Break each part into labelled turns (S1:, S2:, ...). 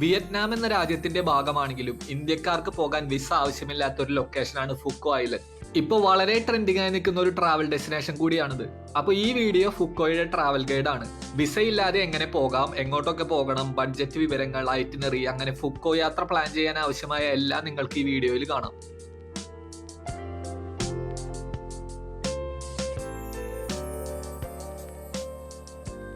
S1: Vietnam എന്ന രാജ്യത്തിന്റെ ഭാഗമാണെങ്കിലും ഇന്ത്യക്കാർക്ക് പോകാൻ വിസ ആവശ്യമില്ലാത്ത ഒരു ലൊക്കേഷനാണ് ഫുക്കോ ഐലൻഡ്. ഇപ്പൊ വളരെ ട്രെൻഡിംഗ് ആയി നിൽക്കുന്ന ഒരു ട്രാവൽ ഡെസ്റ്റിനേഷൻ കൂടിയാണിത്. അപ്പൊ ഈ വീഡിയോ ഫുക്കോയുടെ ട്രാവൽ ഗൈഡ് ആണ്. വിസ ഇല്ലാതെ എങ്ങനെ പോകാം എങ്ങോട്ടൊക്കെ പോകണം ബഡ്ജറ്റ് വിവരങ്ങൾ ഐറ്റിനറി അങ്ങനെ ഫുക്കോ യാത്ര പ്ലാൻ ചെയ്യാൻ ആവശ്യമായ എല്ലാം നിങ്ങൾക്ക് ഈ വീഡിയോയിൽ കാണാം.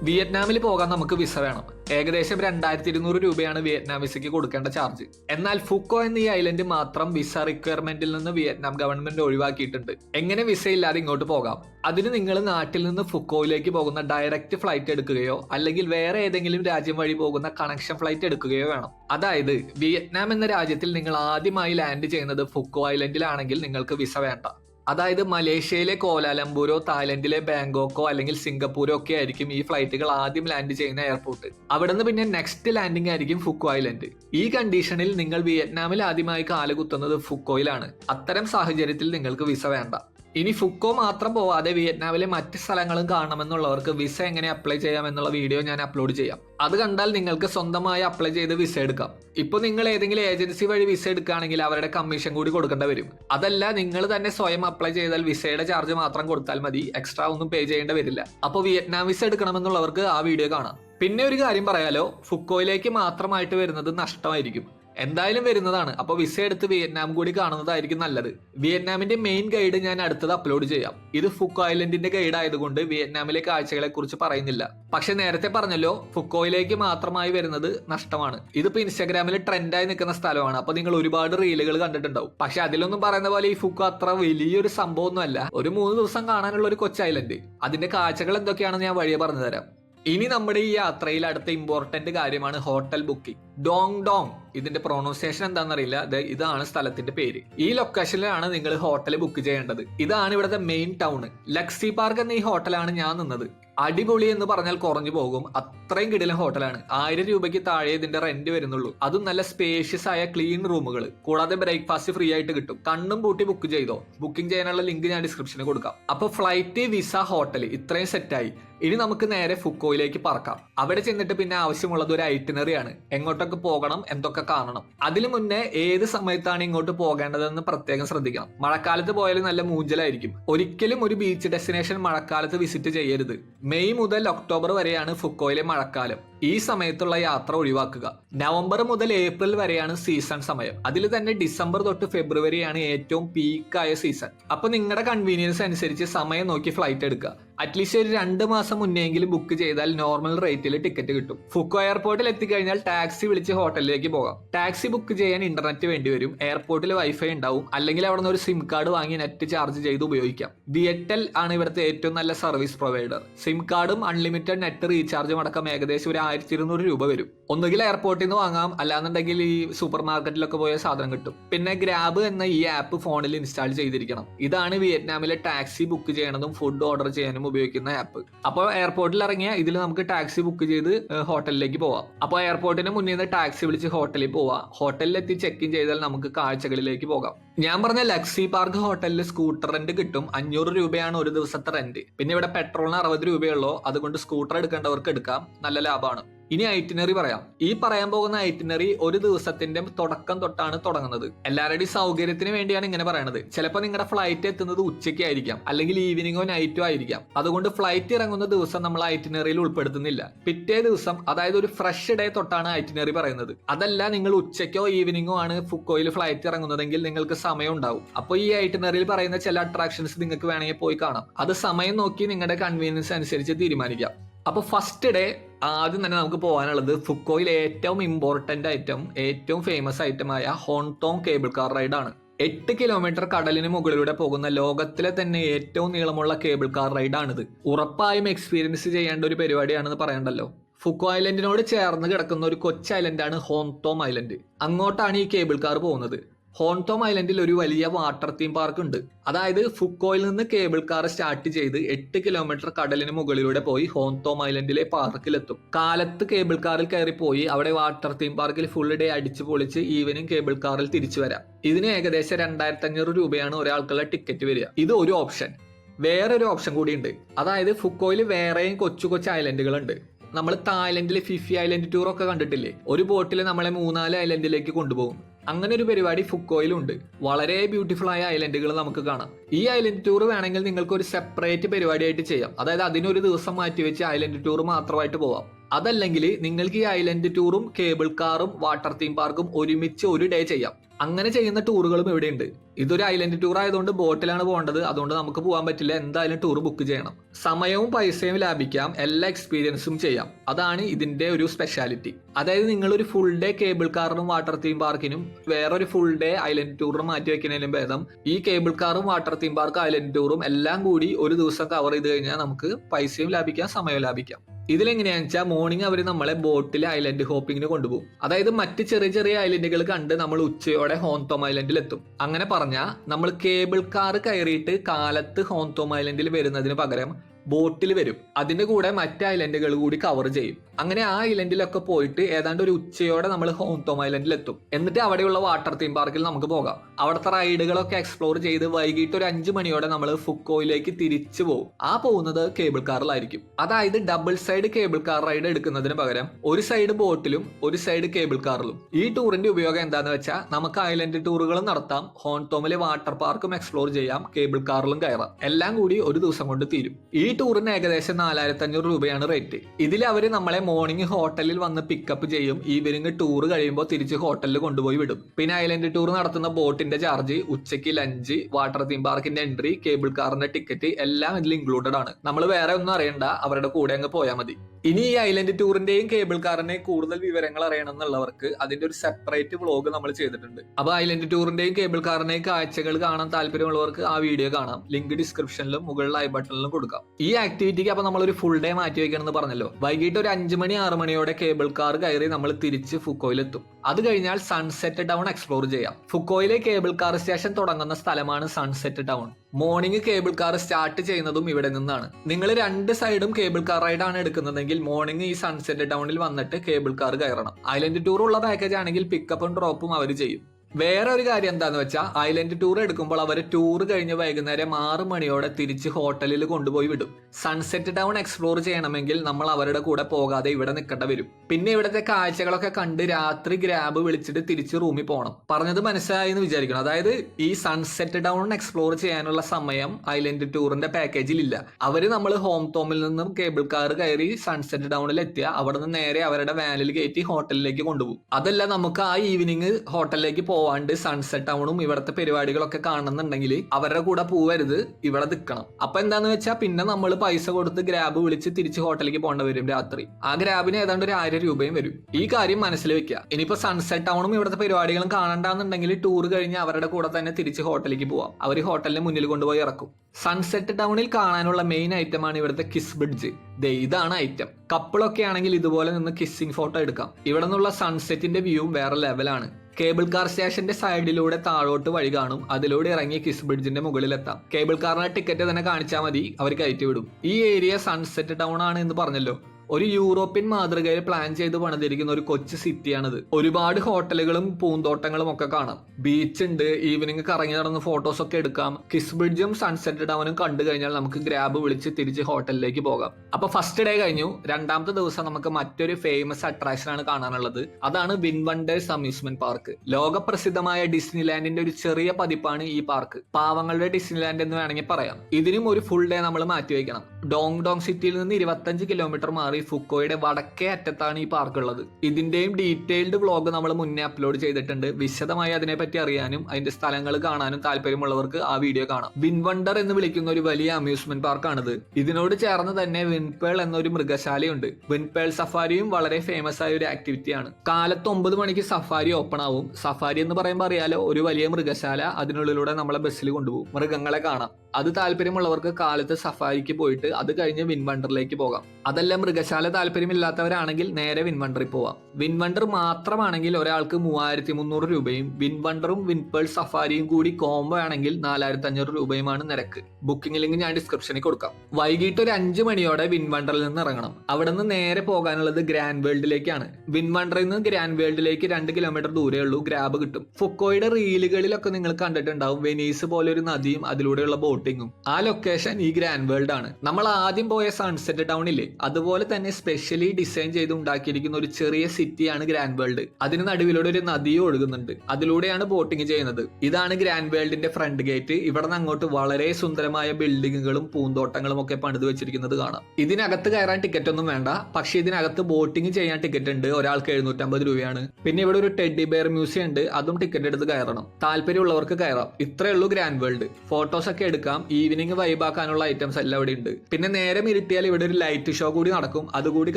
S1: വിയറ്റ്നാമിൽ പോകാൻ നമുക്ക് വിസ വേണം. ഏകദേശം രണ്ടായിരത്തി ഇരുന്നൂറ് രൂപയാണ് വിയറ്റ്നാം വിസയ്ക്ക് കൊടുക്കേണ്ട ചാർജ്. എന്നാൽ ഫുക്കോ എന്ന ഈ ഐലൻഡ് മാത്രം വിസ റിക്വയർമെന്റിൽ നിന്ന് വിയറ്റ്നാം ഗവൺമെന്റ് ഒഴിവാക്കിയിട്ടുണ്ട്. എങ്ങനെ വിസ ഇല്ലാതെ ഇങ്ങോട്ട് പോകാം? അതിന് നിങ്ങൾ നാട്ടിൽ നിന്ന് ഫുക്കോയിലേക്ക് പോകുന്ന ഡയറക്റ്റ് ഫ്ലൈറ്റ് എടുക്കുകയോ അല്ലെങ്കിൽ വേറെ ഏതെങ്കിലും രാജ്യം വഴി പോകുന്ന കണക്ഷൻ ഫ്ലൈറ്റ് എടുക്കുകയോ വേണം. അതായത് വിയറ്റ്നാം എന്ന രാജ്യത്തിൽ നിങ്ങൾ ആദ്യമായി ലാൻഡ് ചെയ്യുന്നത് ഫുക്കോ ഐലൻഡിലാണെങ്കിൽ നിങ്ങൾക്ക് വിസ വേണ്ട. അതായത് മലേഷ്യയിലെ കോലാലംപൂരോ തായ്ലൻഡിലെ ബാങ്കോക്കോ അല്ലെങ്കിൽ സിംഗപ്പൂരോ ഒക്കെ ആയിരിക്കും ഈ ഫ്ലൈറ്റുകൾ ആദ്യം ലാൻഡ് ചെയ്യുന്ന എയർപോർട്ട് അവിടുന്ന് പിന്നെ നെക്സ്റ്റ് ലാൻഡിംഗ് ആയിരിക്കും ഫുക്കോ ഐലൻഡ് ഈ കണ്ടീഷനിൽ നിങ്ങൾ വിയറ്റ്നാമിൽ ആദ്യമായി കാലുകുത്തുന്നത് ഫുക്കോയിലാണ്. അത്തരം സാഹചര്യത്തിൽ നിങ്ങൾക്ക് വിസ വേണ്ട. ഇനി ഫുക്കോ മാത്രം പോവാതെ വിയറ്റ്നാമിലെ മറ്റ് സ്ഥലങ്ങളും കാണണമെന്നുള്ളവർക്ക് വിസ എങ്ങനെ അപ്ലൈ ചെയ്യാം എന്നുള്ള വീഡിയോ ഞാൻ അപ്ലോഡ് ചെയ്യാം. അത് കണ്ടാൽ നിങ്ങൾക്ക് സ്വന്തമായി അപ്ലൈ ചെയ്ത് വിസ എടുക്കാം. ഇപ്പൊ നിങ്ങൾ ഏതെങ്കിലും ഏജൻസി വഴി വിസ എടുക്കുകയാണെങ്കിൽ അവരുടെ കമ്മീഷൻ കൂടി കൊടുക്കേണ്ടി വരും. അതല്ല നിങ്ങൾ തന്നെ സ്വയം അപ്ലൈ ചെയ്താൽ വിസയുടെ ചാർജ് മാത്രം കൊടുത്താൽ മതി. എക്സ്ട്രാ ഒന്നും പേ ചെയ്യേണ്ടി വരില്ല. അപ്പോൾ വിയറ്റ്നാം വിസ എടുക്കണമെന്നുള്ളവർക്ക് ആ വീഡിയോ കാണാം. പിന്നെ ഒരു കാര്യം പറയാലോ. ഫുക്കോയിലേക്ക് മാത്രമായിട്ട് വരുന്നത് നഷ്ടമായിരിക്കും. എന്തായാലും വരുന്നതാണ്. അപ്പോൾ വിസ എടുത്ത് വിയറ്റ്നാം കൂടി കാണുന്നതായിരിക്കും നല്ലത്. വിയറ്റ്നാമിന്റെ മെയിൻ ഗൈഡ് ഞാൻ അടുത്തത് അപ്ലോഡ് ചെയ്യാം. ഇത് ഫുക്ക് ഐലൻഡിന്റെ ഗൈഡ് ആയതുകൊണ്ട് വിയറ്റ്നാമിലെ കാഴ്ചകളെ കുറിച്ച് പറയുന്നില്ല. പക്ഷെ നേരത്തെ പറഞ്ഞല്ലോ ഫുക്കോയിലേക്ക് മാത്രമായി വരുന്നത് നഷ്ടമാണ്. ഇതിപ്പോ ഇൻസ്റ്റാഗ്രാമിൽ ട്രെൻഡായി നിൽക്കുന്ന സ്ഥലമാണ്. അപ്പൊ നിങ്ങൾ ഒരുപാട് റീലുകൾ കണ്ടിട്ടുണ്ടാവും. പക്ഷെ അതിലൊന്നും പറയുന്ന പോലെ ഈ ഫുക്കോ അത്ര വലിയൊരു സംഭവമൊന്നുമല്ല. ഒരു മൂന്ന് ദിവസം കാണാനുള്ള ഒരു കൊച്ചു ഐലൻഡ് അതിന്റെ കാഴ്ചകൾ എന്തൊക്കെയാണെന്ന് ഞാൻ വഴിയെ പറഞ്ഞുതരാം. ഇനി നമ്മുടെ ഈ യാത്രയിൽ അടുത്ത ഇമ്പോർട്ടന്റ് കാര്യമാണ് ഹോട്ടൽ ബുക്കിംഗ് ഡോങ് ഡോങ് ഇതിന്റെ പ്രൊണൗൺസിയേഷൻ എന്താണെന്നറിയില്ല. ഇതാണ് സ്ഥലത്തിന്റെ പേര്. ഈ ലൊക്കേഷനിലാണ് നിങ്ങൾ ഹോട്ടൽ ബുക്ക് ചെയ്യേണ്ടത്. ഇതാണ് ഇവിടുത്തെ മെയിൻ ടൗൺ ലക്സി പാർക്ക് എന്ന ഈ ഹോട്ടലാണ് ഞാൻ നിന്നത്. അടിപൊളി എന്ന് പറഞ്ഞാൽ കുറഞ്ഞു പോകും. അത്രയും കിടിലൻ ഹോട്ടലാണ് ആയിരം രൂപയ്ക്ക് താഴെ ഇതിന്റെ റെന്റ് വരുന്നുള്ളൂ. അതും നല്ല സ്പേഷ്യസ് ആയ ക്ലീൻ റൂമുകൾ കൂടാതെ ബ്രേക്ക്ഫാസ്റ്റ് ഫ്രീ ആയിട്ട് കിട്ടും. കണ്ണും പൂട്ടി ബുക്ക് ചെയ്തോ? ബുക്കിംഗ് ചെയ്യാനുള്ള ലിങ്ക് ഞാൻ ഡിസ്ക്രിപ്ഷനിൽ കൊടുക്കാം. അപ്പൊ ഫ്ലൈറ്റ് വിസ ഹോട്ടൽ ഇത്രയും സെറ്റായി ഇനി നമുക്ക് നേരെ ഫുക്കോയിലേക്ക് പറക്കാം. അവിടെ ചെന്നിട്ട് പിന്നെ ആവശ്യമുള്ളത് ഒരു ഐറ്റിനറി ആണ്. എങ്ങോട്ടൊക്കെ പോകണം എന്തൊക്കെ കാണണം. അതിനു മുന്നേ ഏത് സമയത്താണ് ഇങ്ങോട്ട് പോകേണ്ടതെന്ന് പ്രത്യേകം ശ്രദ്ധിക്കണം. മഴക്കാലത്ത് പോയാലും നല്ല മൂഞ്ചലായിരിക്കും. ഒരിക്കലും ഒരു ബീച്ച് ഡെസ്റ്റിനേഷൻ മഴക്കാലത്ത് വിസിറ്റ് ചെയ്യരുത്. മെയ് മുതൽ ഒക്ടോബർ വരെയാണ് ഫുക്കോയിലെ മഴക്കാലം. ഈ സമയത്തുള്ള യാത്ര ഒഴിവാക്കുക. നവംബർ മുതൽ ഏപ്രിൽ വരെയാണ് സീസൺ സമയം. അതിൽ തന്നെ ഡിസംബർ തൊട്ട് ഫെബ്രുവരിയാണ് ഏറ്റവും പീക്കായ സീസൺ. അപ്പൊ നിങ്ങളുടെ കൺവീനിയൻസ് അനുസരിച്ച് സമയം നോക്കി ഫ്ലൈറ്റ് എടുക്കുക. അറ്റ്ലീസ്റ്റ് ഒരു രണ്ട് മാസം മുന്നെങ്കിലും ബുക്ക് ചെയ്താൽ നോർമൽ റേറ്റിൽ ടിക്കറ്റ് കിട്ടും. ഫുക്കോ എയർപോർട്ടിൽ എത്തിക്കഴിഞ്ഞാൽ ടാക്സി വിളിച്ച് ഹോട്ടലിലേക്ക് പോകാം. ടാക്സി ബുക്ക് ചെയ്യാൻ ഇന്റർനെറ്റ് വേണ്ടി വരും. എയർപോർട്ടിൽ വൈഫൈ ഉണ്ടാവും. അല്ലെങ്കിൽ അവിടെ നിന്ന് ഒരു സിം കാർഡ് വാങ്ങി നെറ്റ് ചാർജ് ചെയ്ത് ഉപയോഗിക്കാം. വിയറ്റൽ ആണ് ഇവിടുത്തെ ഏറ്റവും നല്ല സർവീസ് പ്രൊവൈഡർ സിം കാർഡും അൺലിമിറ്റഡ് നെറ്റ് റീചാർജും അടക്കം ഏകദേശം ഒരു ആയിരത്തി ഇരുന്നൂറ് രൂപ വരും. ഒന്നുകിൽ എയർപോർട്ടിൽ നിന്ന് വാങ്ങാം അല്ലാന്നുണ്ടെങ്കിൽ ഈ സൂപ്പർ മാർക്കറ്റിലൊക്കെ പോയ സാധനം കിട്ടും. പിന്നെ ഗ്രാബ് എന്ന ഈ ആപ്പ് ഫോണിൽ ഇൻസ്റ്റാൾ ചെയ്തിരിക്കണം. ഇതാണ് വിയറ്റ്നാമിലെ ടാക്സി ബുക്ക് ചെയ്യണതും ഫുഡ് ഓർഡർ ചെയ്യാനും ഉപയോഗിക്കുന്ന ആപ്പ് അപ്പോൾ എയർപോർട്ടിൽ ഇറങ്ങിയ ഇതിൽ നമുക്ക് ടാക്സി ബുക്ക് ചെയ്ത് ഹോട്ടലിലേക്ക് പോവാം. അപ്പോൾ എയർപോർട്ടിന് മുന്നിൽ നിന്ന് ടാക്സി വിളിച്ച് ഹോട്ടലിൽ പോവാം. ഹോട്ടലിൽ എത്തി ചെക്ക് ഇൻ ചെയ്താൽ നമുക്ക് കാഴ്ചകളിലേക്ക് പോകാം. ഞാൻ പറഞ്ഞ ലക്സി പാർക്ക് ഹോട്ടലിൽ സ്കൂട്ടർ റെന്റ് കിട്ടും. അഞ്ഞൂറ് രൂപയാണ് ഒരു ദിവസത്തെ റെന്റ് പിന്നെ ഇവിടെ പെട്രോളിന് അറുപത് രൂപയുള്ളൂ അതുകൊണ്ട് സ്കൂട്ടർ എടുക്കേണ്ടവർക്ക് എടുക്കാം. നല്ല ലാഭമാണ് ഇനി ഐറ്റിനറി പറയാം. ഈ പറയാൻ പോകുന്ന ഐറ്റിനറി ഒരു ദിവസത്തിന്റെ തുടക്കം തൊട്ടാണ് തുടങ്ങുന്നത്. എല്ലാവരുടെയും സൗകര്യത്തിന് വേണ്ടിയാണ് ഇങ്ങനെ പറയുന്നത് ചിലപ്പോൾ നിങ്ങളുടെ ഫ്ലൈറ്റ് എത്തുന്നത് ഉച്ചയ്ക്ക് ആയിരിക്കാം അല്ലെങ്കിൽ ഈവനിങ്ങോ നൈറ്റോ ആയിരിക്കാം. അതുകൊണ്ട് ഫ്ലൈറ്റ് ഇറങ്ങുന്ന ദിവസം നമ്മൾ ഐറ്റിനറിയിൽ ഉൾപ്പെടുത്തുന്നില്ല. പിറ്റേ ദിവസം അതായത് ഒരു ഫ്രഷ് ഡേ തൊട്ടാണ് ഐറ്റിനറി പറയുന്നത്. അതല്ല നിങ്ങൾ ഉച്ചയ്ക്കോ ഈവനിങ്ങോ ആണ് ഫുക്കോയിൽ ഫ്ലൈറ്റ് ഇറങ്ങുന്നതെങ്കിൽ നിങ്ങൾക്ക് സമയം ഉണ്ടാവും. അപ്പോൾ ഈ ഐറ്റിനറിയിൽ പറയുന്ന ചില അട്രാക്ഷൻസ് നിങ്ങൾക്ക് വേണമെങ്കിൽ പോയി കാണാം. അത് സമയം നോക്കി നിങ്ങളുടെ കൺവീനിയൻസ് അനുസരിച്ച് തീരുമാനിക്കാം. അപ്പൊ ഫസ്റ്റ് ഡേ ആദ്യം തന്നെ നമുക്ക് പോകാനുള്ളത് ഫുക്കോയിൽ ഏറ്റവും ഇമ്പോർട്ടന്റ് ഐറ്റം ഏറ്റവും ഫേമസ് ഐറ്റമായ ഹോൺടോങ് കേബിൾ കാർ റൈഡാണ് എട്ട് കിലോമീറ്റർ കടലിന് മുകളിലൂടെ പോകുന്ന ലോകത്തിലെ തന്നെ ഏറ്റവും നീളമുള്ള കേബിൾ കാർ റൈഡാണിത് ഉറപ്പായും എക്സ്പീരിയൻസ് ചെയ്യേണ്ട ഒരു പരിപാടിയാണെന്ന് പറയണ്ടല്ലോ. ഫുക്കോ ഐലൻഡിനോട് ചേർന്ന് കിടക്കുന്ന ഒരു കൊച്ചു ഐലൻഡാണ് ഹോൺടോം ഐലൻഡ് അങ്ങോട്ടാണ് ഈ കേബിൾ കാർ പോകുന്നത്. ഹോൺടോം ഐലൻഡിൽ ഒരു വലിയ വാട്ടർ തീം പാർക്ക് ഉണ്ട്. അതായത് ഫുക്കോയിൽ നിന്ന് കേബിൾ കാർ സ്റ്റാർട്ട് ചെയ്ത് എട്ട് കിലോമീറ്റർ കടലിന് മുകളിലൂടെ പോയി ഹോൺടോം ഐലൻഡിലെ പാർക്കിലെത്തും കാലത്ത് കേബിൾ കാറിൽ കയറി പോയി അവിടെ വാട്ടർ തീം പാർക്കിൽ ഫുൾ ഡേ അടിച്ചു പൊളിച്ച് ഈവനിങ് കേബിൾ കാറിൽ തിരിച്ചു വരാം. ഇതിന് ഏകദേശം രണ്ടായിരത്തി അഞ്ഞൂറ് രൂപയാണ് ഒരാൾക്കുള്ള ടിക്കറ്റ് വരിക. ഇത് ഒരു ഓപ്ഷൻ വേറൊരു ഓപ്ഷൻ കൂടിയുണ്ട് അതായത് ഫുക്കോയിൽ വേറെയും കൊച്ചു കൊച്ചു ഐലൻഡുകൾ ഉണ്ട്. നമ്മൾ തായ്ലൻഡിലെ ഫിഫി ഐലൻഡ് ടൂർ ഒക്കെ കണ്ടിട്ടില്ലേ? ഒരു ബോട്ടിൽ നമ്മളെ മൂന്നാൽ ഐലൻഡിലേക്ക് കൊണ്ടുപോകും. അങ്ങനെ ഒരു പരിപാടി ഫുക്കോയിലുണ്ട്. വളരെ ബ്യൂട്ടിഫുൾ ആയ ഐലൻഡുകൾ നമുക്ക് കാണാം. ഈ ഐലൻഡ് ടൂർ വേണമെങ്കിൽ നിങ്ങൾക്ക് ഒരു സെപ്പറേറ്റ് പരിപാടിയായിട്ട് ചെയ്യാം. അതായത് അതിനൊരു ദിവസം മാറ്റി വെച്ച് ഐലൻഡ് ടൂർ മാത്രമായിട്ട് പോവാം. അതല്ലെങ്കിൽ നിങ്ങൾക്ക് ഈ ഐലൻഡ് ടൂറും കേബിൾ കാറും വാട്ടർ തീം പാർക്കും ഒരുമിച്ച് ഒരു ഡേ ചെയ്യാം. അങ്ങനെ ചെയ്യുന്ന ടൂറുകളും ഇവിടെയുണ്ട്. ഇതൊരു ഐലൻഡ് ടൂർ ആയതുകൊണ്ട് ബോട്ടിലാണ് പോകേണ്ടത്. അതുകൊണ്ട് നമുക്ക് പോകാൻ പറ്റില്ല. എന്തായാലും ടൂർ ബുക്ക് ചെയ്യണം. സമയവും പൈസയും ലാഭിക്കാം. എല്ലാ എക്സ്പീരിയൻസും ചെയ്യാം. അതാണ് ഇതിന്റെ ഒരു സ്പെഷ്യാലിറ്റി അതായത് നിങ്ങൾ ഒരു ഫുൾ ഡേ കേബിൾ കാറിനും വാട്ടർ തീം പാർക്കിനും വേറൊരു ഫുൾ ഡേ ഐലൻഡ് ടൂറിനും മാറ്റി വെക്കുന്നതിനും ഭേദം ഈ കേബിൾ കാറും വാട്ടർ തീം പാർക്ക് ഐലൻഡ് ടൂറും എല്ലാം കൂടി ഒരു ദിവസം കവർ ചെയ്ത് കഴിഞ്ഞാൽ നമുക്ക് പൈസയും ലാഭിക്കാം സമയവും ലാഭിക്കാം. ഇതിലെങ്ങനെയാണെന്ന് വെച്ചാൽ മോർണിംഗ് അവർ നമ്മളെ ബോട്ടിൽ ഐലൻഡ് ഹോപ്പിങ്ങിന് കൊണ്ടുപോകും. അതായത് മറ്റ് ചെറിയ ചെറിയ ഐലൻഡുകൾ കണ്ട് നമ്മൾ ഉച്ചയോടെ ഹോന്തോം ഐലൻഡിൽ എത്തും. അങ്ങനെ പറഞ്ഞാൽ നമ്മൾ കേബിൾ കാർ കയറിയിട്ട് കാലത്ത് ഹോൺതോം ഐലൻഡിൽ വരുന്നതിന് പകരം ബോട്ടിൽ വരും. അതിന്റെ കൂടെ മറ്റ് ഐലൻഡുകൾ കൂടി കവർ ചെയ്യും. അങ്ങനെ ആ ഐലൻഡിലൊക്കെ പോയിട്ട് ഏതാണ്ട് ഒരു ഉച്ചയോടെ നമ്മൾ ഹോംതോം ഐലൻഡിൽ എത്തും എന്നിട്ട് അവിടെയുള്ള വാട്ടർ തീം പാർക്കിൽ നമുക്ക് പോകാം. അവിടുത്തെ റൈഡുകളൊക്കെ എക്സ്പ്ലോർ ചെയ്ത് വൈകിട്ട് ഒരു അഞ്ചു മണിയോടെ നമ്മൾ ഫുക്കോയിലേക്ക് തിരിച്ചു പോകും ആ പോകുന്നത് കേബിൾ കാറിലായിരിക്കും അതായത് double side cable car ride എടുക്കുന്നതിന് പകരം ഒരു സൈഡ് ബോട്ടിലും ഒരു സൈഡ് കേബിൾ കാറിലും ഈ ടൂറിന്റെ ഉപയോഗം എന്താന്ന് വെച്ചാൽ നമുക്ക് ഐലൻഡ് ടൂറുകളും നടത്താം. ഹോൺതോമിലെ വാട്ടർ പാർക്കും എക്സ്പ്ലോർ ചെയ്യാം. കേബിൾ കാറിലും കയറാം. എല്ലാം കൂടി ഒരു ദിവസം കൊണ്ട് തീരും. ഈ ടൂറിന് ഏകദേശം നാലായിരത്തി അഞ്ഞൂറ് രൂപയാണ് റേറ്റ് ഇതിൽ അവർ നമ്മളെ മോർണിംഗ് ഹോട്ടലിൽ വന്ന് പിക്കപ്പ് ചെയ്യും. ഈവനിങ് ടൂർ കഴിയുമ്പോൾ തിരിച്ച് ഹോട്ടലിൽ കൊണ്ടുപോയി വിടും. പിന്നെ ഐലൻഡ് ടൂർ നടത്തുന്ന ബോട്ടിന്റെ ചാർജ് ഉച്ചയ്ക്ക് ലഞ്ച് വാട്ടർ തീം പാർക്കിന്റെ എൻട്രി കേബിൾ കാറിന്റെ ടിക്കറ്റ് എല്ലാം ഇതിൽ ഇൻക്ലൂഡഡ് ആണ്. നമ്മൾ വേറെ ഒന്നും അറിയണ്ട. അവരുടെ കൂടെ അങ്ങ് പോയാൽ മതി. ഇനി ഈ ഐലൻഡ് ടൂറിന്റെയും കേബിൾ കാറിന്റെയും കൂടുതൽ വിവരങ്ങൾ അറിയണം എന്നുള്ളവർക്ക് അതിന്റെ ഒരു സെപ്പറേറ്റ് വ്ളോഗ് നമ്മൾ ചെയ്തിട്ടുണ്ട്. അപ്പൊ ഐലൻഡ് ടൂറിന്റെയും കേബിൾ കാറിന്റെയും കാഴ്ചകൾ കാണാൻ താല്പര്യമുള്ളവർക്ക് ആ വീഡിയോ കാണാം. ലിങ്ക് ഡിസ്ക്രിപ്ഷനിലും മുകളിൽ ഐ ബട്ടണിലും കൊടുക്കാം. ഈ ആക്ടിവിറ്റിക്ക് അപ്പൊ നമ്മൾ ഒരു ഫുൾ ഡേ മാറ്റി വെക്കണം എന്ന് പറഞ്ഞല്ലോ. വൈകിട്ട് ഒരു അഞ്ചു മണി ആറ് മണിയോടെ കേബിൾ കാർ കയറി നമ്മൾ തിരിച്ച് ഫുക്കോയിലെത്തും. അത് കഴിഞ്ഞാൽ സൺസെറ്റ് ടൗൺ എക്സ്പ്ലോർ ചെയ്യാം. ഫുക്കോയിലെ കേബിൾ കാർ സ്റ്റേഷൻ തുടങ്ങുന്ന സ്ഥലമാണ് Sunset Town morning cable car start ചെയ്യുന്നതും ഇവിടെ നിന്നാണ്. നിങ്ങൾ രണ്ട് സൈഡും കേബിൾ കാർ റൈഡാണ് എടുക്കുന്നതെങ്കിൽ മോർണിംഗ് ഈ സൺസെറ്റ് ടൗണിൽ വന്നിട്ട് കേബിൾ കാർ കയറണം. ഐലൻഡ് ടൂർ ഉള്ള പാക്കേജ് ആണെങ്കിൽ പിക്കപ്പും ഡ്രോപ്പും അവർ ചെയ്യും. വേറെ ഒരു കാര്യം എന്താന്ന് വെച്ചാൽ ഐലൻഡ് ടൂർ എടുക്കുമ്പോൾ അവർ ടൂർ കഴിഞ്ഞ് വൈകുന്നേരം ആറ് മണിയോടെ തിരിച്ച് ഹോട്ടലിൽ കൊണ്ടുപോയി വിടും. സൺസെറ്റ് ടൗൺ എക്സ്പ്ലോർ ചെയ്യണമെങ്കിൽ നമ്മൾ അവരുടെ കൂടെ പോകാതെ ഇവിടെ നിൽക്കേണ്ട വരും. പിന്നെ ഇവിടുത്തെ കാഴ്ചകളൊക്കെ കണ്ട് രാത്രി ഗ്രാബ് വിളിച്ചിട്ട് തിരിച്ച് റൂമിൽ പോകണം പറഞ്ഞത് മനസ്സിലായി എന്ന് വിചാരിക്കണം അതായത് ഈ സൺസെറ്റ് ടൗൺ എക്സ്പ്ലോർ ചെയ്യാനുള്ള സമയം ഐലൻഡ് ടൂറിന്റെ പാക്കേജിൽ ഇല്ല അവർ നമ്മൾ ഹോം തോമിൽ നിന്നും കേബിൾ കാർ കയറി സൺസെറ്റ് ടൗണിൽ എത്തിയ അവിടെ നിന്ന് നേരെ അവരുടെ വാനിൽ കയറ്റി ഹോട്ടലിലേക്ക് കൊണ്ടുപോകും. അതല്ല നമുക്ക് ആ ഈവനിങ് ഹോട്ടലിലേക്ക് പോവാണ്ട് സൺസെറ്റ് ടൗണും ഇവിടുത്തെ പരിപാടികളൊക്കെ കാണുന്നുണ്ടെങ്കിൽ അവരുടെ കൂടെ പോവരുത് ഇവിടെ നിൽക്കണം അപ്പൊ എന്താന്ന് വെച്ചാൽ പിന്നെ നമ്മൾ പൈസ കൊടുത്ത് ഗ്രാബ് വിളിച്ച് തിരിച്ച് ഹോട്ടലിലേക്ക് പോകേണ്ടി വരും രാത്രി. ആ ഗ്രാബിന് ഏതാണ്ട് ഒരു ആയിരം രൂപയും വരും. ഈ കാര്യം മനസ്സിൽ വെക്കുക ഇനിയിപ്പോ സൺസെറ്റ് ടൗണും ഇവിടുത്തെ പരിപാടികളും കാണണ്ടെന്നുണ്ടെങ്കിൽ ടൂർ കഴിഞ്ഞ് അവരുടെ കൂടെ തന്നെ തിരിച്ച് ഹോട്ടലിലേക്ക് പോവാം. അവർ ഹോട്ടലിന് മുന്നിൽ കൊണ്ടുപോയി ഇറക്കും. സൺസെറ്റ് ടൗണിൽ കാണാനുള്ള മെയിൻ ഐറ്റം ആണ് ഇവിടുത്തെ കിസ് ബ്രിഡ്ജ് ദേ ഇതാണ് ഐറ്റം കപ്പിളൊക്കെ ആണെങ്കിൽ ഇതുപോലെ നിന്ന് കിസ്സിംഗ് ഫോട്ടോ എടുക്കാം. ഇവിടെ നിന്നുള്ള സൺസെറ്റിന്റെ വ്യൂ വേറെ ലെവലാണ് കേബിൾ കാർ സ്റ്റേഷന്റെ സൈഡിലൂടെ താഴോട്ട് വഴി കാണും. അതിലൂടെ ഇറങ്ങി കിസ് ബ്രിഡ്ജിന്റെ മുകളിലെത്താം. കേബിൾ കാറിന്റെ ടിക്കറ്റ് തന്നെ കാണിച്ചാൽ മതി. അവർ കയറ്റി വിടും. ഈ ഏരിയ സൺസെറ്റ് ടൗൺ ആണ് എന്ന് പറഞ്ഞല്ലോ. ഒരു യൂറോപ്യൻ മാതൃകയിൽ പ്ലാൻ ചെയ്ത് പണിതിരിക്കുന്ന ഒരു കൊച്ചു സിറ്റിയാണിത് ഒരുപാട് ഹോട്ടലുകളും പൂന്തോട്ടങ്ങളും ഒക്കെ കാണാം. ബീച്ച് ഉണ്ട് ഈവനിങ് കറങ്ങി നടന്ന് ഫോട്ടോസ് ഒക്കെ എടുക്കാം. കിസ് ബ്രിഡ്ജും സൺസെറ്റ് ടൗണും കണ്ടു കഴിഞ്ഞാൽ നമുക്ക് ഗ്രാബ് വിളിച്ച് തിരിച്ച് ഹോട്ടലിലേക്ക് പോകാം. അപ്പൊ ഫസ്റ്റ് ഡേ കഴിഞ്ഞു. രണ്ടാമത്തെ ദിവസം നമുക്ക് മറ്റൊരു ഫേമസ് അട്രാക്ഷൻ ആണ് കാണാനുള്ളത്. അതാണ് വിൻ വണ്ടേഴ്സ് അമ്യൂസ്മെന്റ് പാർക്ക് ലോകപ്രസിദ്ധമായ ഡിസ്നിലാൻഡിന്റെ ഒരു ചെറിയ പതിപ്പാണ് ഈ പാർക്ക് പാവങ്ങളുടെ ഡിസ്നിലാൻഡ് എന്ന് വേണമെങ്കിൽ പറയാം. ഇതിനും ഒരു ഫുൾ ഡേ നമ്മൾ മാറ്റി മാറ്റിവെക്കണം. ഡോങ് ഡോങ് സിറ്റിയിൽ നിന്ന് ഇരുപത്തഞ്ച് കിലോമീറ്റർ മാറി ഫുക്കോയുടെ വടക്കേ അറ്റത്താണ് ഈ പാർക്ക് ഉള്ളത്. ഇതിന്റെയും ഡീറ്റെയിൽഡ് വ്ളോഗ് നമ്മൾ മുന്നേ അപ്ലോഡ് ചെയ്തിട്ടുണ്ട്. വിശദമായി അതിനെപ്പറ്റി അറിയാനും അതിന്റെ സ്ഥലങ്ങൾ കാണാനും താല്പര്യമുള്ളവർക്ക് ആ വീഡിയോ കാണാം. വിൻവണ്ടർ എന്ന് വിളിക്കുന്ന ഒരു വലിയ അമ്യൂസ്മെന്റ് പാർക്കാണിത് ഇതിനോട് ചേർന്ന് തന്നെ വിൻപേൾ എന്നൊരു മൃഗശാലയുണ്ട്. വിൻപേൾ സഫാരിയും വളരെ ഫേമസ് ആയ ഒരു ആക്ടിവിറ്റിയാണ് കാലത്ത് ഒമ്പത് മണിക്ക് സഫാരി ഓപ്പൺ ആവും. സഫാരി എന്ന് പറയുമ്പോൾ അറിയാലോ ഒരു വലിയ മൃഗശാല അതിനുള്ളിലൂടെ നമ്മളെ ബസ്സിൽ കൊണ്ടുപോകും. മൃഗങ്ങളെ കാണാം. അത് താല്പര്യമുള്ളവർക്ക് കാലത്ത് സഫാരിക്ക് പോയിട്ട് അത് കഴിഞ്ഞ് വിൻവണ്ടറിലേക്ക് പോകാം. അതല്ല മൃഗശാല താല്പര്യമില്ലാത്തവരാണെങ്കിൽ നേരെ വിൻവണ്ടറിൽ പോവാം. വിൻവണ്ടർ മാത്രമാണെങ്കിൽ ഒരാൾക്ക് മൂവായിരത്തി മുന്നൂറ് രൂപയും വിൻവണ്ടറും വിൻപേൾ സഫാരിയും കൂടി കോംബോ ആണെങ്കിൽ നാലായിരത്തി അഞ്ഞൂറ് രൂപയുമാണ് നിരക്ക്. ബുക്കിംഗ് ലിങ്ക് ഞാൻ ഡിസ്ക്രിപ്ഷനിൽ കൊടുക്കാം. വൈകിട്ട് ഒരു അഞ്ച് മണിയോടെ വിൻവണ്ടറിൽ നിന്ന് ഇറങ്ങണം. അവിടെ നിന്ന് നേരെ പോകാനുള്ളത് ഗ്രാൻഡ് വേൾഡിലേക്കാണ്. വിൻവണ്ടറിൽ നിന്ന് ഗ്രാൻഡ് വേൾഡിലേക്ക് രണ്ട് കിലോമീറ്റർ ദൂരേ ഉള്ളൂ ഗ്രാബ് കിട്ടും. ഫുക്കോയുടെ റീലുകളിലൊക്കെ നിങ്ങൾ കണ്ടിട്ടുണ്ടാവും വെനീസ് പോലെ ഒരു നദിയും അതിലൂടെയുള്ള ബോട്ടിങ്ങും ആ ലൊക്കേഷൻ ഈ ഗ്രാൻഡ് വേൾഡ് ആണ് നമ്മൾ ആദ്യം പോയ സൺസെറ്റ് ടൗൺ ഇല്ലേ അതുപോലെ തന്നെ സ്പെഷ്യലി ഡിസൈൻ ചെയ്ത് ഉണ്ടാക്കിയിരിക്കുന്ന ഒരു ചെറിയ സിറ്റിയാണ് ഗ്രാൻഡ് വേൾഡ് അതിന് നടുവിലൂടെ ഒരു നദിയും ഒഴുകുന്നുണ്ട്. അതിലൂടെയാണ് ബോട്ടിംഗ് ചെയ്യുന്നത്. ഇതാണ് ഗ്രാൻഡ് വേൾഡിന്റെ ഫ്രണ്ട് ഗേറ്റ് ഇവിടെ നിന്ന് അങ്ങോട്ട് വളരെ സുന്ദരമായ ബിൽഡിങ്ങുകളും പൂന്തോട്ടങ്ങളും ഒക്കെ പണിത് വെച്ചിരിക്കുന്നത് കാണാം. ഇതിനകത്ത് കയറാൻ ടിക്കറ്റ് ഒന്നും വേണ്ട. പക്ഷെ ഇതിനകത്ത് ബോട്ടിംഗ് ചെയ്യാൻ ടിക്കറ്റ് ഉണ്ട്. ഒരാൾക്ക് എഴുന്നൂറ്റമ്പത് രൂപയാണ്. പിന്നെ ഇവിടെ ഒരു ടെഡി ബെയർ മ്യൂസിയം ഉണ്ട്. അതും ടിക്കറ്റ് എടുത്ത് കയറണം. താല്പര്യമുള്ളവർക്ക് കയറാം. ഇത്രയേ ഉള്ളൂ ഗ്രാൻഡ് വേൾഡ് ഫോട്ടോസ് ഒക്കെ എടുക്കാം. ഈവനിങ് വൈബാക്കാനുള്ള ഐറ്റംസ് എല്ലാം ഇവിടെ ഉണ്ട് പിന്നെ നേരം ഇരുട്ടിയാൽ ഇവിടെ ഒരു ലൈറ്റ് ഷോ കൂടി നടക്കും. അതുകൂടി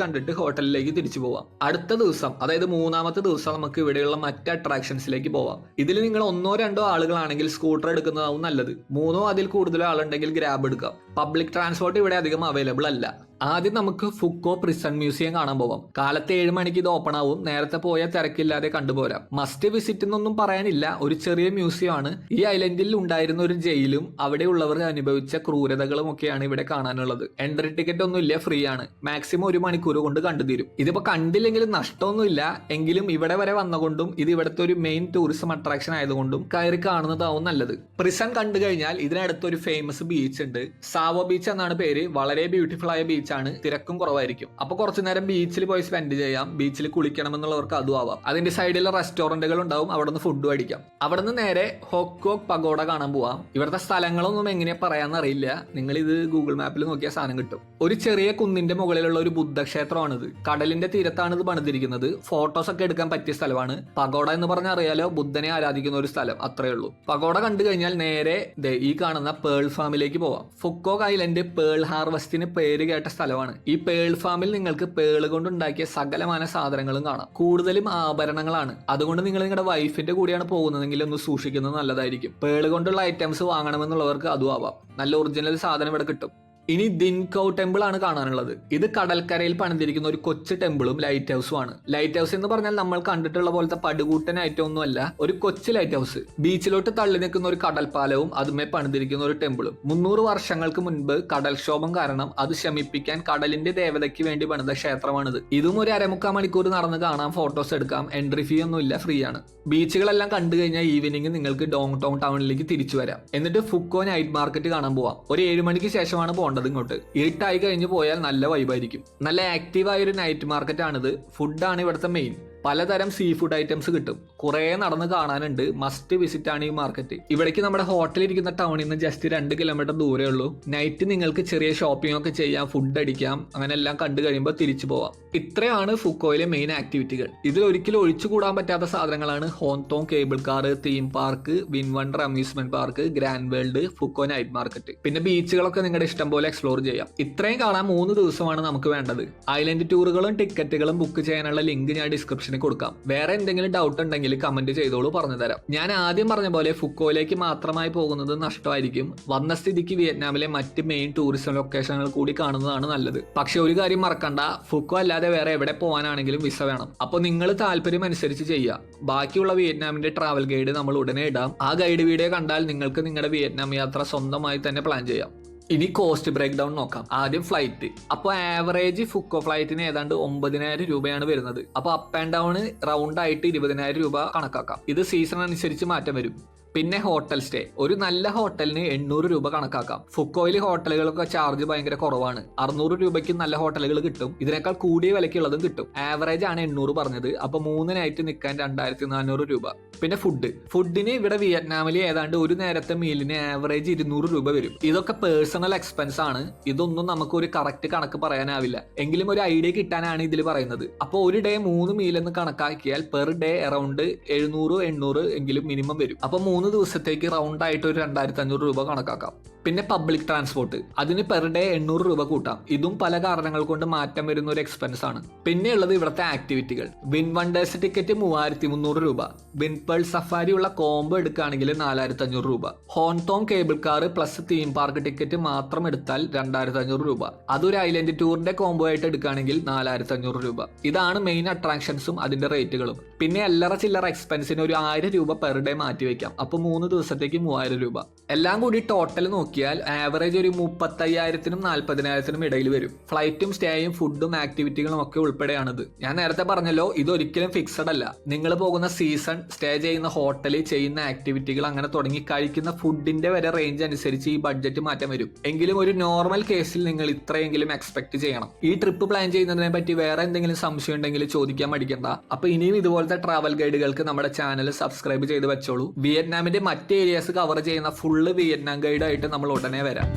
S1: കണ്ടിട്ട് ഹോട്ടലിലേക്ക് തിരിച്ചു പോവാം. അടുത്ത ദിവസം അതായത് മൂന്നാമത്തെ ദിവസം നമുക്ക് ഇവിടെയുള്ള മറ്റ് അട്രാക്ഷൻസിലേക്ക് പോവാം. ഇതിൽ നിങ്ങൾ ഒന്നോ രണ്ടോ ആളുകളാണെങ്കിൽ സ്കൂട്ടർ എടുക്കുന്നതാവും നല്ലത്. മൂന്നോ അതിൽ കൂടുതലോ ആളുണ്ടെങ്കിൽ ഗ്രാബ് എടുക്കാം. പബ്ലിക് ട്രാൻസ്പോർട്ട് ഇവിടെ അധികം അവൈലബിൾ അല്ല. ആദ്യം നമുക്ക് ഫുക്കോ പ്രിസൺ മ്യൂസിയം കാണാൻ പോവാം. കാലത്തെ ഏഴ് മണിക്ക് ഇത് ഓപ്പൺ ആവും. നേരത്തെ പോയ തിരക്കില്ലാതെ കണ്ടുപോരാം. മസ്റ്റ് വിസിറ്റ് എന്നൊന്നും പറയാനില്ല. ഒരു ചെറിയ മ്യൂസിയം ആണ്. ഈ ഐലൻഡിൽ ഉണ്ടായിരുന്ന ഒരു ജയിലും അവിടെയുള്ളവർ അനുഭവിച്ച ക്രൂരതകളും ഒക്കെയാണ് ഇവിടെ കാണാനുള്ളത്. എൻട്രി ടിക്കറ്റ് ഒന്നും ഇല്ല ഫ്രീ ആണ്. മാക്സിമം ഒരു മണിക്കൂർ കൊണ്ട് കണ്ടു തീരും ഇതിപ്പോ കണ്ടില്ലെങ്കിലും നഷ്ടമൊന്നുമില്ല. എങ്കിലും ഇവിടെ വരെ വന്നുകൊണ്ടും ഇത് ഇവിടുത്തെ ഒരു മെയിൻ ടൂറിസം അട്രാക്ഷൻ ആയതുകൊണ്ടും കയറി കാണുന്നതാവും നല്ലത്. പ്രിസൺ കണ്ടു കഴിഞ്ഞാൽ ഇതിനടുത്ത് ഒരു ഫേമസ് ബീച്ച് ഉണ്ട്. സാവോ ബീച്ച് എന്നാണ് പേര്. വളരെ ബ്യൂട്ടിഫുൾ ആയ ബീച്ചാണ് തിരക്കും കുറവായിരിക്കും. അപ്പൊ കുറച്ചു നേരം ബീച്ചിൽ പോയി സ്പെൻഡ് ചെയ്യാം. ബീച്ചിൽ കുളിക്കണം എന്നുള്ളവർക്ക് അതും ആവാം. അതിന്റെ സൈഡിൽ റെസ്റ്റോറന്റുകൾ ഉണ്ടാവും. അവിടെ നിന്ന് ഫുഡ് അടിക്കാം അവിടെ നിന്ന് നേരെ ഹോക്കോക്ക് പഗോഡ കാണാൻ പോവാം. ഇവിടുത്തെ സ്ഥലങ്ങളൊന്നും എങ്ങനെയാ പറയാന്ന് അറിയില്ല. നിങ്ങൾ ഇത് ഗൂഗിൾ മാപ്പിൽ നോക്കിയാൽ സാധനം കിട്ടും. ഒരു ചെറിയ കുന്നിന്റെ മുകളിലുള്ള ഒരു ബുദ്ധക്ഷേത്രമാണിത്. കടലിന്റെ തീരത്താണ് ഇത് പണിതിരിക്കുന്നത്. ഫോട്ടോസ് ഒക്കെ എടുക്കാൻ പറ്റിയ സ്ഥലമാണ്. പഗോഡ എന്ന് പറഞ്ഞാൽ അറിയാലോ? ബുദ്ധനെ ആരാധിക്കുന്ന ഒരു സ്ഥലം. അത്രേ ഉള്ളൂ. പഗോഡ കണ്ടു കഴിഞ്ഞാൽ നേരെ ഈ കാണുന്ന പേൾ ഫാമിലേക്ക് പോവാം. ഫുക്കോക്ക് ഐലൻഡ് പേൾ ഹാർവസ്റ്റിന് പേര് കേട്ട സ്ഥലമാണ്. ഈ പേൾ ഫാമിൽ നിങ്ങൾക്ക് പേൾ കൊണ്ടുണ്ടാക്കിയ സകലമാന സാധനങ്ങളും കാണാം. കൂടുതലും ആഭരണങ്ങളാണ്. അതുകൊണ്ട് നിങ്ങൾ നിങ്ങളുടെ വൈഫിന്റെ കൂടെയാണ് പോകുന്നതെങ്കിൽ ഒന്ന് സൂക്ഷിക്കുന്നത് നല്ലതായിരിക്കും. പേൾ കൊണ്ടുള്ള ഐറ്റംസ് വാങ്ങണമെന്നുള്ളവർക്ക് അതും ആവാം. നല്ല ഒറിജിനൽ സാധനം ഇവിടെ കിട്ടും. ഇനി ദിൻകൗ ടെമ്പിൾ ആണ് കാണാനുള്ളത്. ഇത് കടൽക്കരയിൽ പണിതിരിക്കുന്ന ഒരു കൊച്ചു ടെമ്പിളും ലൈറ്റ് ഹൗസും ആണ്. ലൈറ്റ് ഹൗസ് എന്ന് പറഞ്ഞാൽ നമ്മൾ കണ്ടിട്ടുള്ള പോലത്തെ പടുകൂട്ടൻ ഐറ്റം ഒന്നുമല്ല ഒരു കൊച്ചു ലൈറ്റ് ഹൗസ് ബീച്ചിലോട്ട് തള്ളി നിൽക്കുന്ന ഒരു കടൽപ്പാലവും അതുമേ പണിതിരിക്കുന്ന ഒരു ടെമ്പിളും മുന്നൂറ് വർഷങ്ങൾക്ക് മുൻപ് കടൽക്ഷോഭം കാരണം അത് ശമിപ്പിക്കാൻ കടലിന്റെ ദേവതയ്ക്ക് വേണ്ടി പണിത ക്ഷേത്രമാണിത്. ഇതും ഒരു അരമുക്കാൽ മണിക്കൂർ നടന്ന് കാണാം. ഫോട്ടോസ് എടുക്കാം. എൻട്രി ഫീ ഒന്നും ഇല്ല. ഫ്രീ ആണ്. ബീച്ചുകളെല്ലാം കണ്ടു കഴിഞ്ഞാൽ ഈവനിങ് നിങ്ങൾക്ക് ഡോങ് ടൗൺ ടൗണിലേക്ക് തിരിച്ചു വരാം. എന്നിട്ട് ഫുക്കോ നൈറ്റ് മാർക്കറ്റ് കാണാൻ പോവാം. ഒരു ഏഴ് മണിക്ക് ശേഷമാണ് പോകേണ്ടത്. ഇങ്ങോട്ട്. ഇരുട്ടായി കഴിഞ്ഞു പോയാൽ നല്ല വൈബായിരിക്കും നല്ല ആക്റ്റീവായ ഒരു നൈറ്റ് മാർക്കറ്റ് ആണിത്. ഫുഡാണ് ഇവിടുത്തെ മെയിൻ പലതരം സീ ഫുഡ് ഐറ്റംസ് കിട്ടും. കുറേ നടന്ന് കാണാനുണ്ട്. മസ്റ്റ് വിസിറ്റ് ആണ് ഈ മാർക്കറ്റ് ഇവിടേക്ക് നമ്മുടെ ഹോട്ടലിൽ ഇരിക്കുന്ന ടൗണിൽ നിന്ന് ജസ്റ്റ് രണ്ട് കിലോമീറ്റർ ദൂരേ ഉള്ളൂ. നൈറ്റ് നിങ്ങൾക്ക് ചെറിയ ഷോപ്പിംഗ് ഒക്കെ ചെയ്യാം ഫുഡ് അടിക്കാം അങ്ങനെ എല്ലാം കണ്ടു കഴിയുമ്പോൾ തിരിച്ചു പോവാം. ഇത്രയാണ് ഫുക്കോയിലെ മെയിൻ ആക്ടിവിറ്റികൾ ഇതിൽ ഒരിക്കലും ഒഴിച്ചുകൂടാൻ പറ്റാത്ത സാധനങ്ങളാണ് Hon Thom cable car theme park Vin Wonder amusement park Grand World Phu Quoc night market പിന്നെ ബീച്ചുകളൊക്കെ നിങ്ങളുടെ ഇഷ്ടം പോലെ എക്സ്പ്ലോർ ചെയ്യാം. ഇത്രയും കാണാൻ മൂന്ന് ദിവസമാണ് നമുക്ക് വേണ്ടത്. ഐലൻഡ് ടൂറുകളും ടിക്കറ്റുകളും ബുക്ക് ചെയ്യാനുള്ള ലിങ്ക് ഞാൻ ഡിസ്ക്രിപ്ഷനിൽ കൊടുക്കാം. വേറെ എന്തെങ്കിലും ഡൗട്ട് ഉണ്ടെങ്കിൽ കമന്റ് ചെയ്തോളൂ പറഞ്ഞു തരാം. ഞാൻ ആദ്യം പറഞ്ഞ പോലെ ഫുക്കോയിലേക്ക് മാത്രമായി പോകുന്നത് നഷ്ടമായിരിക്കും. വന്ന സ്ഥിതിക്ക് വിയറ്റ്നാമിലെ മറ്റ് മെയിൻ ടൂറിസം ലൊക്കേഷനുകൾ കൂടി കാണുന്നതാണ് നല്ലത്. പക്ഷെ ഒരു കാര്യം മറക്കണ്ട. ഫുക്കോ അല്ലാതെ വേറെ എവിടെ പോകാനാണെങ്കിലും വിസ വേണം. അപ്പോൾ നിങ്ങൾ താല്പര്യം അനുസരിച്ച് ചെയ്യുക. ബാക്കിയുള്ള വിയറ്റ്നാമിന്റെ ട്രാവൽ ഗൈഡ് നമ്മൾ ഉടനെ ഇടാം. ആ ഗൈഡ് വീഡിയോ കണ്ടാൽ നിങ്ങൾക്ക് നിങ്ങളുടെ വിയറ്റ്നാം യാത്ര സ്വന്തമായി തന്നെ പ്ലാൻ ചെയ്യാം. ഇനി കോസ്റ്റ് ബ്രേക്ക് ഡൗൺ നോക്കാം. ആദ്യം ഫ്ലൈറ്റ് അപ്പോൾ ആവറേജ് ഫുക്കോ ഫ്ലൈറ്റിന് ഏതാണ്ട് ഒമ്പതിനായിരം രൂപയാണ് വരുന്നത്. അപ്പോൾ അപ്പ് ആൻഡ് ഡൗൺ റൗണ്ട് ആയിട്ട് ഇരുപതിനായിരം രൂപ കണക്കാക്കാം. ഇത് സീസൺ അനുസരിച്ച് മാറ്റം വരും. പിന്നെ ഹോട്ടൽ സ്റ്റേ ഒരു നല്ല ഹോട്ടലിന് എണ്ണൂറ് രൂപ കണക്കാക്കാം. ഫുക്കോയിൽ ഹോട്ടലുകളൊക്കെ ചാർജ് ഭയങ്കര കുറവാണ്. അറുന്നൂറ് രൂപയ്ക്ക് നല്ല ഹോട്ടലുകൾ കിട്ടും. ഇതിനേക്കാൾ കൂടിയ വിലയ്ക്കുള്ളതും കിട്ടും. ആവറേജ് ആണ് എണ്ണൂറ് പറഞ്ഞത്. അപ്പൊ മൂന്ന് നൈറ്റ് നിൽക്കാൻ രണ്ടായിരത്തി നാനൂറ് രൂപ. പിന്നെ ഫുഡ് ഫുഡിന് ഇവിടെ വിയറ്റ്നാമിൽ ഏതാണ്ട് ഒരു നേരത്തെ മീലിന് ആവറേജ് ഇരുന്നൂറ് രൂപ വരും. ഇതൊക്കെ പേഴ്സണൽ എക്സ്പെൻസ് ആണ്. ഇതൊന്നും നമുക്ക് ഒരു കറക്റ്റ് കണക്ക് പറയാനാവില്ല. എങ്കിലും ഒരു ഐഡിയ കിട്ടാനാണ് ഇതിൽ പറയുന്നത്. അപ്പോൾ ഒരു ഡേ മൂന്ന് മീൽ എന്ന് കണക്കാക്കിയാൽ പെർ ഡേ അറൌണ്ട് എഴുന്നൂറ് എണ്ണൂറ് എങ്കിലും മിനിമം വരും. അപ്പോൾ മൂന്ന് ദിവസത്തേക്ക് റൗണ്ട് ആയിട്ട് ഒരു രണ്ടായിരത്തി അഞ്ഞൂറ് രൂപ കണക്കാക്കാം. പിന്നെ പബ്ലിക് ട്രാൻസ്പോർട്ട് അതിന് പെർ ഡേ എണ്ണൂറ് രൂപ കൂട്ടാം. ഇതും പല കാരണങ്ങൾ കൊണ്ട് മാറ്റം വരുന്ന ഒരു എക്സ്പെൻസ് ആണ്. പിന്നെ ഉള്ളത് ഇവിടുത്തെ ആക്ടിവിറ്റികൾ വിൻ വണ്ടേഴ്സ് ടിക്കറ്റ് മൂവായിരത്തി മുന്നൂറ് രൂപ. വിൻ പേൾ സഫാരി ഉള്ള കോംബോ എടുക്കുകയാണെങ്കിൽ നാലായിരത്തി അഞ്ഞൂറ് രൂപ Hon Thom cable car plus theme park ticket മാത്രം എടുത്താൽ രണ്ടായിരത്തി അഞ്ഞൂറ് രൂപ. അതൊരു ഐലൻഡ് ടൂറിന്റെ കോംബോ ആയിട്ട് എടുക്കുകയാണെങ്കിൽ നാലായിരത്തി അഞ്ഞൂറ് രൂപ. ഇതാണ് മെയിൻ അട്രാക്ഷൻസും അതിന്റെ റേറ്റുകളും പിന്നെ എല്ലറ ചില്ലറ എക്സ്പെൻസിന് ഒരു ആയിരം രൂപ പെർ ഡേ മാറ്റി വെക്കാം അപ്പോൾ മൂന്ന് ദിവസത്തേക്ക് മൂവായിരം രൂപ. എല്ലാം കൂടി ടോട്ടൽ നോക്കിയാൽ ആവറേജ് ഒരു മുപ്പത്തയ്യായിരത്തിനും നാൽപ്പതിനായിരത്തിനും ഇടയിൽ വരും. ഫ്ലൈറ്റും സ്റ്റേയും ഫുഡും ആക്ടിവിറ്റികളും ഒക്കെ ഉൾപ്പെടെയാണിത്. ഞാൻ നേരത്തെ പറഞ്ഞല്ലോ ഇത് ഒരിക്കലും ഫിക്സഡ് അല്ല. നിങ്ങൾ പോകുന്ന സീസൺ സ്റ്റേ ചെയ്യുന്ന ഹോട്ടൽ ചെയ്യുന്ന ആക്ടിവിറ്റികൾ അങ്ങനെ തുടങ്ങി കഴിക്കുന്ന ഫുഡിന്റെ വരെ റേഞ്ച് അനുസരിച്ച് ഈ ബഡ്ജറ്റ് മാറ്റം വരും. എങ്കിലും ഒരു നോർമൽ കേസിൽ നിങ്ങൾ ഇത്രയെങ്കിലും എക്സ്പെക്ട് ചെയ്യണം. ഈ ട്രിപ്പ് പ്ലാൻ ചെയ്യുന്നതിനെ പറ്റി വേറെ എന്തെങ്കിലും സംശയം ഉണ്ടെങ്കിൽ ചോദിക്കാൻ മടിക്കണ്ട. അപ്പൊ ഇനിയും ഇതുപോലത്തെ ട്രാവൽ ഗൈഡുകൾക്ക് നമ്മുടെ ചാനൽ സബ്സ്ക്രൈബ് ചെയ്ത് വെച്ചോളൂ. വിയറ്റ്നാമിന്റെ മറ്റ് ഏരിയാസ് കവർ ചെയ്യുന്ന ഫുള്ള് വിയറ്റ്നാം ഗൈഡായിട്ട് നമ്മൾ ഉടനെ വരാം.